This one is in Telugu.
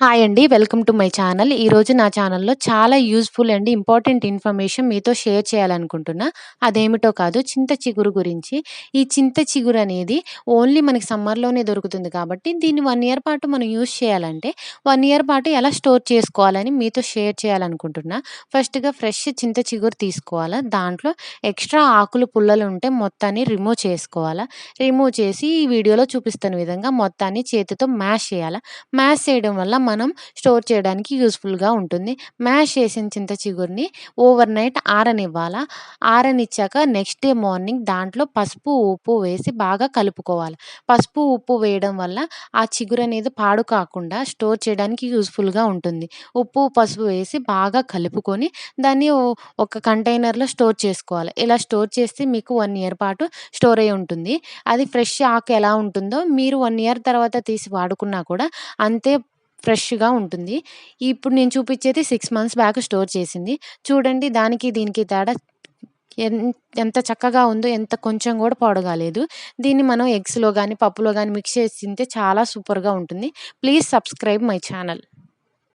హాయ్ అండి. Welcome to my channel. ఈరోజు నా ఛానల్‌లో చాలా యూజ్‌ఫుల్ అండ్ ఇంపార్టెంట్ ఇన్ఫర్మేషన్ మీతో షేర్ చేయాలనుకుంటున్నా. అదేమిటో కాదు చింత చిగురు గురించి. ఈ చింత చిగురు అనేది ఓన్లీ మనకి సమ్మర్‌లోనే దొరుకుతుంది కాబట్టి దీన్ని వన్ ఇయర్ పాటు మనం యూజ్ చేయాలంటే వన్ ఇయర్ పాటు ఎలా స్టోర్ చేసుకోవాలని మీతో షేర్ చేయాలనుకుంటున్నా. ఫస్ట్‌గా ఫ్రెష్ చింత చిగురు తీసుకోవాలా. దాంట్లో ఎక్స్ట్రా ఆకులు, పుల్లలు ఉంటే మొత్తాన్ని రిమూవ్ చేసుకోవాలా. రిమూవ్ చేసి ఈ వీడియోలో చూపిస్తున్న విధంగా మొత్తాన్ని చేతితో మ్యాష్ చేయాలా. మ్యాష్ చేయడం వల్ల మనం స్టోర్ చేయడానికి యూస్ఫుల్గా ఉంటుంది. మ్యాష్ చేసిన చింత చిగురిని ఓవర్ నైట్ ఆరనివ్వాలా. ఆరనిచ్చాక నెక్స్ట్ డే మార్నింగ్ దాంట్లో పసుపు, ఉప్పు వేసి బాగా కలుపుకోవాలి. పసుపు, ఉప్పు వేయడం వల్ల ఆ చిగురు అనేది పాడు కాకుండా స్టోర్ చేయడానికి యూస్ఫుల్గా ఉంటుంది. ఉప్పు, పసుపు వేసి బాగా కలుపుకొని దాన్ని ఒక కంటైనర్‌లో స్టోర్ చేసుకోవాలి. ఇలా స్టోర్ చేస్తే మీకు వన్ ఇయర్ పాటు స్టోర్ అయ్యి ఉంటుంది. అది ఫ్రెష్ ఆకు ఎలా ఉంటుందో మీరు వన్ ఇయర్ తర్వాత తీసి వాడుకున్నా కూడా అంతే ఫ్రెష్‌గా ఉంటుంది. ఇప్పుడు నేను చూపించేది సిక్స్ మంత్స్ బ్యాక్ స్టోర్ చేసింది. చూడండి దానికి దీనికి తేడా ఎంత చక్కగా ఉందో ఎంత కొంచెం కూడా పొడగాలేదు దీన్ని మనం ఎగ్స్‌లో కానీ పప్పులో కానీ మిక్స్ చేసి తింటే చాలా సూపర్‌గా ఉంటుంది. Please subscribe my channel.